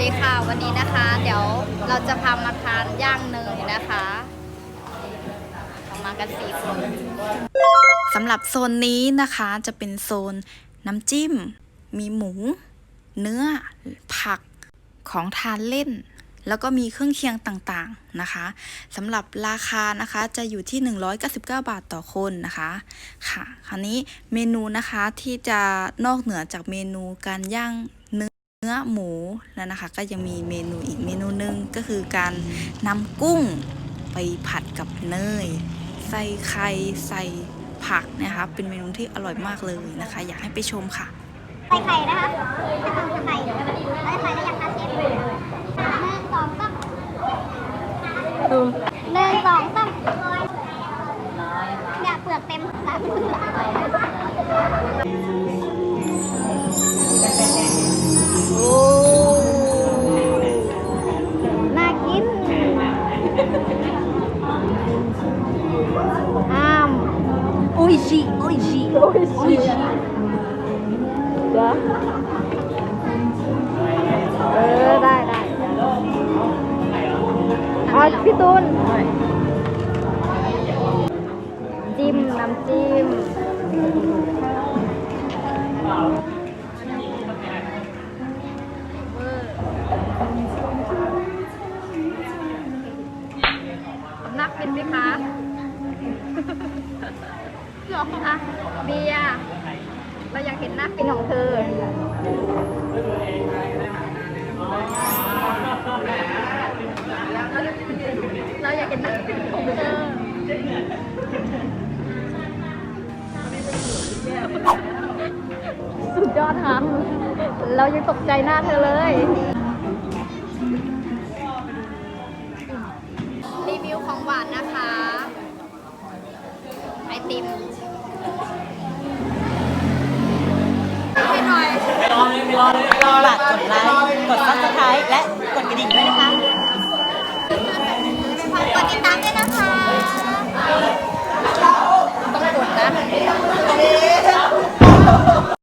ดีค่ะวันนี้นะคะ เดี๋ยวเราจะพามาทานย่างเนยนะคะมากันสี่คนสำหรับโซนนี้นะคะจะเป็นโซนน้ำจิ้ม มีหมู เนื้อ ผักของทานเล่น แล้วก็มีเครื่องเคียงต่างๆนะคะสำหรับราคานะคะจะอยู่ที่ 199 บาทต่อคนนะคะค่ะ คราวนี้เมนูนะคะที่จะนอกเหนือจากเมนูการย่างเนื้อ เนื้อหมูแล้วนะคะก็ยังมีเมนูอีกเมนูหนึงก็คือการนำกุ้งไปผัดกับเนย ใส่ไข่ใส่ผักนะคะเป็นเมนูที่อร่อยมากเลยนะคะ อยากให้ไปชมค่ะใส่ไข่นะคะใส่ไข่แล้วจะใส่ได้ยังคะเชฟหนึ่งสองสามหนึ่งสองสามเนี่ยเปลือกเต็มแล้ว อ้ามโอ้ยชีโอ้ยชีโอ้ยชี อะเบียร์เราอยากเห็นหน้าเป็นของเธอ เราอยากเห็นหน้าเป็นของเธอสุดยอดค่ะเรายังตกใจหน้าเธอเลย รีวิวของหวานนะคะ ไอติม ให้หน่อยฝากกดไลค์กดซับส